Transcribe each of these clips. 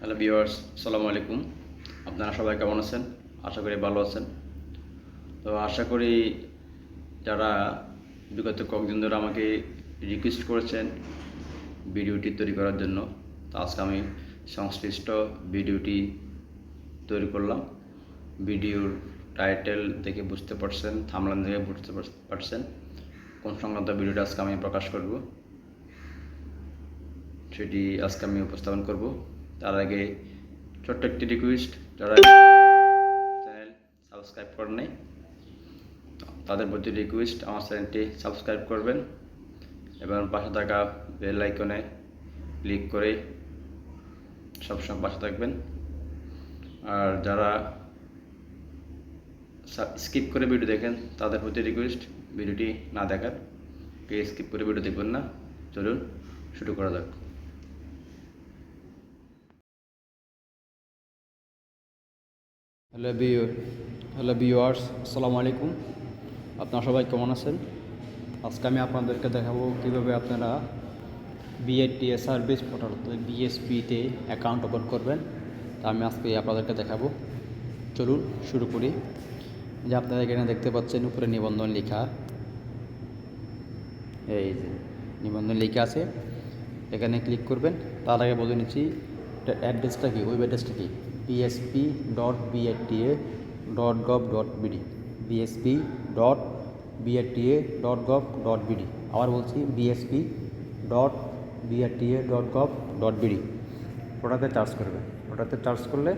Hello viewers সালামু আলাইকুম। আপনারা সবাই কেমন আছেন? আশা করি ভালো আছেন। তো আশা করি যারা বিগত কয়েকদিন ধরে আমাকে রিকোয়েস্ট করেছেন ভিডিওটি তৈরি করার জন্য, তো আজকে আমি সংশ্লিষ্ট ভিডিওটি তৈরি করলাম। ভিডিওর টাইটেল দেখে বুঝতে পারছেন থামলান দেখে বুঝতে পারছেন কোন সংক্রান্ত ভিডিওটা আজকে আমি প্রকাশ করব। সেটি আজকে আমি উপস্থাপন করব। তার আগে ছোট্ট একটি রিকোয়েস্ট যারা চ্যানেল সাবস্ক্রাইব করেন নাই তাদের প্রতি রিকোয়েস্ট আমার চ্যানেলটি সাবস্ক্রাইব করবেন এবং পাশে থাকা বেল আইকনে ক্লিক করে সবসময় পাশে থাকবেন। আর যারা স্কিপ করে ভিডিও দেখেন, তাদের প্রতি রিকোয়েস্ট ভিডিওটি না দেখার, কে স্কিপ করে ভিডিও দেখবেন না, চলুন শুরু করা যাক। হ্যালো বিউ হ্যালো ভিউয়ার্স, আসসালামু আলাইকুম। আপনারা সবাই কেমন আছেন? আজকে আমি আপনাদেরকে দেখাবো কীভাবে আপনারা বিএটিএ সার্ভিস পোর্টাল বিএসপিতে অ্যাকাউন্ট ওপেন করবেন। তা আমি আজকে আপনাদেরকে দেখাবো। চলুন শুরু করি। যে আপনারা এখানে দেখতে পাচ্ছেন, উপরে নিবন্ধন লেখা। এই যে নিবন্ধন লেখা আছে। এখানে ক্লিক করবেন। তার আগে বলে নিচ্ছি অ্যাড্রেসটা কি? ওয়েব অ্যাড্রেসটা কি? BSP dot BRTA dot gov dot BD BSP dot BRTA dot gov dot BD আবার বলছি BSP dot BRTA dot gov dot BD ওটাতে চার্জ করবেন ওটাতে চার্জ করলে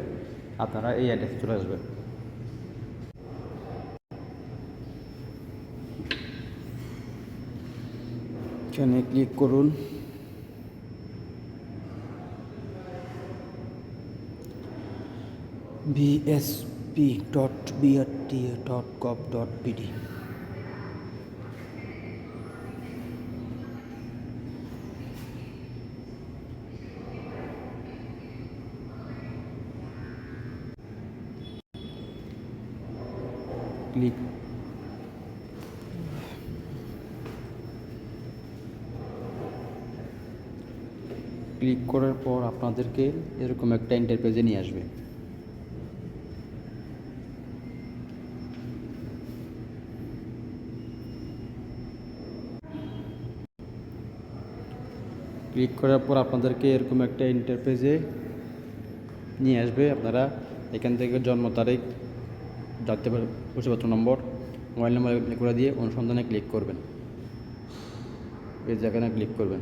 আপনারা এই অ্যাড্রেসে চলে আসবেন এখানে ক্লিক করুন। BSP dot BRTA dot gov dot BD click click করার পর আপনাদেরকে এরকম একটা ইন্টারপেজে নিয়ে আসবে। ক্লিক করার পর আপনাদেরকে এরকম একটা ইন্টারপেজে নিয়ে আসবে আপনারা। এখান থেকে জন্ম তারিখ জাতীয় পরিচয়পত্র নম্বর, মোবাইল নম্বর করে দিয়ে অনুসন্ধানে ক্লিক করবেন। এই যেখানে ক্লিক করবেন।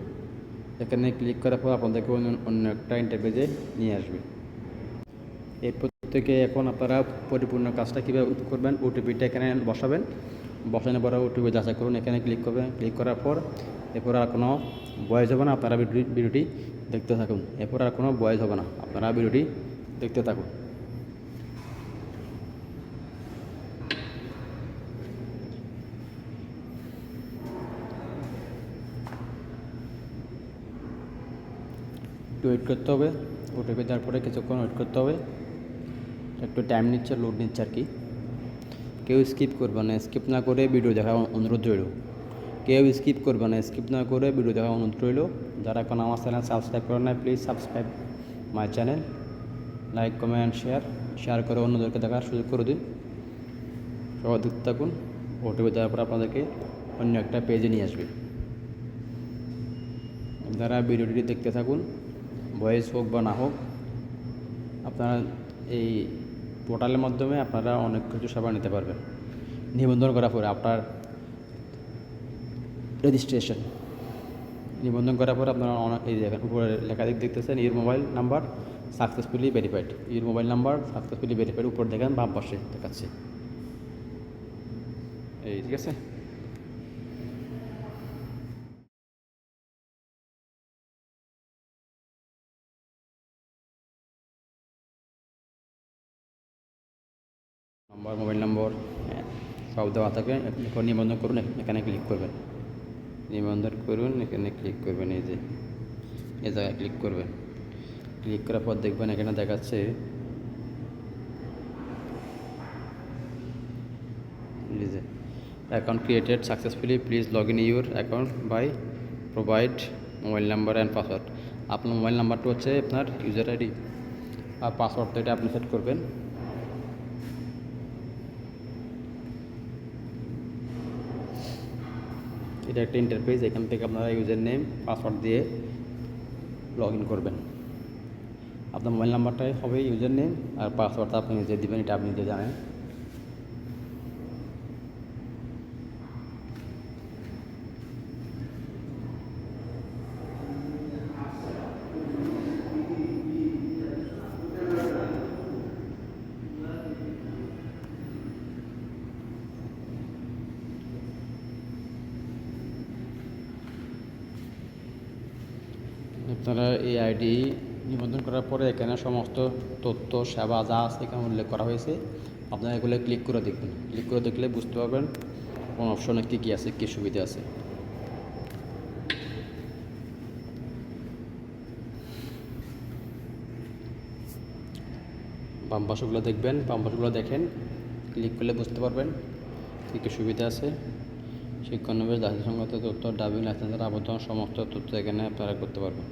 এখানে ক্লিক করার পর আপনাদেরকে অন্য একটা ইন্টারপেজে নিয়ে আসবে। এরপর থেকে এখন আপনারা পরিপূর্ণ কাজটা কীভাবে করবেন ওটিপিটা এখানে বসাবেন। বসানোর পরে ওটিপি যাচাই করুন। এখানে ক্লিক করবেন ক্লিক করার পর এরপর আর কোনো বয়স হবে না। আপনারা ভিডিও ভিডিওটি দেখতে থাকুন। এরপর আর কোনো বয়স হবে না। আপনারা ভিডিওটি দেখতে থাকুন। একটু ওয়েট করতে হবে। ওটিপি দেওয়ার পরে কিছুক্ষণ ওয়েট করতে হবে। একটু টাইম নিচ্ছে লোড নিচ্ছে আর কি। কেউ স্কিপ করবে না, স্কিপ না করে ভিডিও দেখা অনুরোধ রইল। কেউ স্কিপ করবে না, স্কিপ না করে ভিডিও দেখা অনুরোধ রইল। যারা এখন আমার চ্যানেল সাবস্ক্রাইব করে না please subscribe my channel like comment share share করে অন্যদেরকে দেখার সুযোগ করে দিন। সবাই দেখতে থাকুন। ওটিপি দেওয়ার পর আপনাদেরকে অন্য একটা পেজে নিয়ে আসবে। আপনারা ভিডিওটি দেখতে থাকুন ভয়েস হোক বা না হোক, আপনারা এই পোর্টালের মাধ্যমে আপনারা অনেক কিছু সেবা নিতে পারবেন। নিবন্ধন করার পরে আপনার রেজিস্ট্রেশন নিবন্ধন করার পরে আপনারা অনেক এই দেখেন, উপরে লেখা দিক দেখতেছেন your mobile number successfully verified your mobile number successfully verified উপর দেখেন বাম পাশে দেখাচ্ছে। এই, ঠিক আছে? নম্বর মোবাইল নম্বর হ্যাঁ, সব দেওয়া থাকে। এখন নিবন্ধন করুন এখানে ক্লিক করবেন। নিবন্ধন করুন এখানে ক্লিক করবেন এই যে এই জায়গায় ক্লিক করবেন। ক্লিক করার পর দেখবেন এখানে দেখাচ্ছে account created successfully please log in your account by provide mobile number and password আপনার মোবাইল নাম্বারটা হচ্ছে আপনার ইউজার আইডি আর পাসওয়ার্ড তো এটা আপনি সেট করবেন। এটা একটা ইন্টারফেস এখান থেকে আপনারা ইউজার নেম পাসওয়ার্ড দিয়ে লগ ইন করবেন। আপনার মোবাইল নাম্বারটাই হবে ইউজার নেম আর পাসওয়ার্ডটা আপনি নিজে দেবেন, এটা আপনি নিজে জানেন। আপনারা এই আইডি নিবন্ধন করার পরে এখানে সমস্ত তথ্য, সেবা যা আছে এখানে উল্লেখ করা হয়েছে। আপনারা এগুলো ক্লিক করে দেখবেন। ক্লিক করে দেখলে বুঝতে পারবেন কোন অপশনে কী কী আছে, কী সুবিধা আছে। বাম পাশগুলো দেখবেন, বাম পাশগুলো দেখেন। ক্লিক করলে বুঝতে পারবেন কী কী সুবিধা আছে। শিক্ষানবিশ জাতিসংগত তথ্য, ডাবিং লাইসেন্সের আবেদন, সমস্ত তথ্য এখানে আপনারা করতে পারবেন।